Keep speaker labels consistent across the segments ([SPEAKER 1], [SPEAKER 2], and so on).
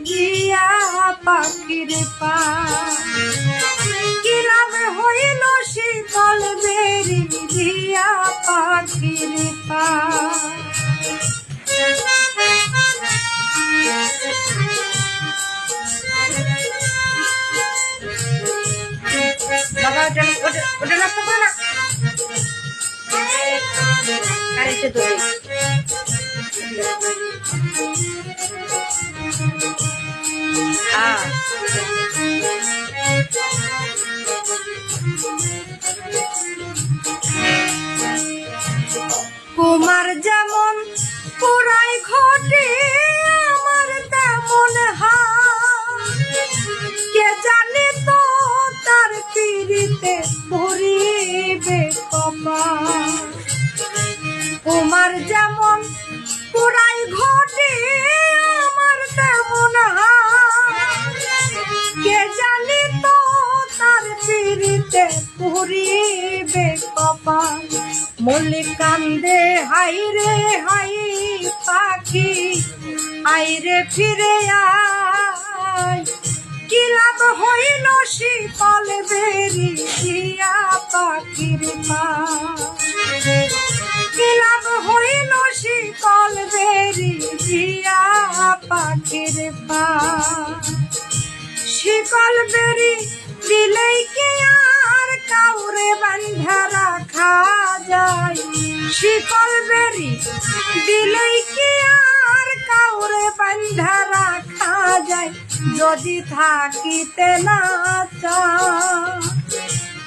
[SPEAKER 1] দিয়া পাখির পা কিরামে হইল শীতল বেরি দিয়া পাখির পা আরেকটা দৌড়ে কুমার যেমন পুরাই ঘটে, আমার তেমন হাত কে জানে তো তার পিড়িতে ভরিবে কপাল। তোমার যেমন কে জানে তো তার পিড়িতে ভরিবে কপাল। মল্লিক কান্দে হাই রে হাই পাখি আই রে ফিরে আয়। কি লাভ হইল শীতল বেরি দিয়া পাখির কি লাভ হইল শীতল বেরি দিয়া পাখির পা শিকল বেরি, দিলেই আর কাউরে বান্ধা রাখা যায়? শিকল বেরি, দিলেই কি আর কাউরে বান্ধা রাখা যায়? যদি থাকিতে না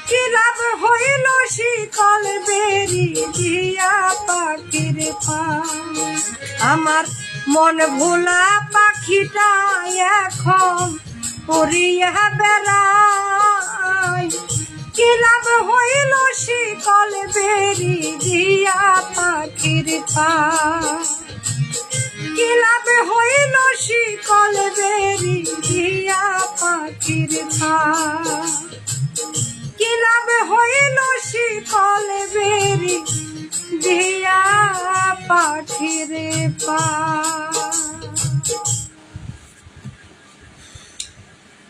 [SPEAKER 1] কি লাভ হইল শিকল বেরি দিয়া পাখির পা আমার মন ভোলা পাখিটা এখন উড়িয়া বেড়ায় কি লাভ হইল শিকল বেরি দিয়া পাখির পা কি লাভ হইল শিকল বেরি দিয়া পাখির পা কি লাভ হইল শিকল বেরি দিয়া পাখির পা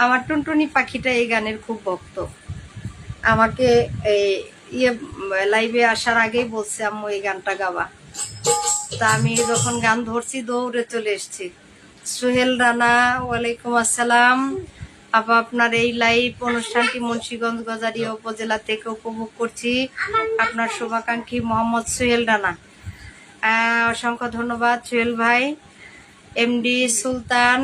[SPEAKER 1] আমার টুনটুনি পাখিটা এই গানের খুব ভক্ত। আমাকে এই ইয়ে লাইভে আসার আগেই বলছে, আম্মু, এই গানটা গাওয়া তা আমি যখন গান ধরছি, দৌড়ে চলে এসেছি। সোহেল রানা, ওয়ালাইকুম আসসালাম। আপা, আপনার এই লাইভ অনুষ্ঠানটি মুন্সীগঞ্জ গজারিয়া উপজেলা থেকে উপভোগ করছি। আপনার শুভাকাঙ্ক্ষী মোহাম্মদ সোহেল রানা। অসংখ্য ধন্যবাদ সোহেল ভাই। এমডি সুলতান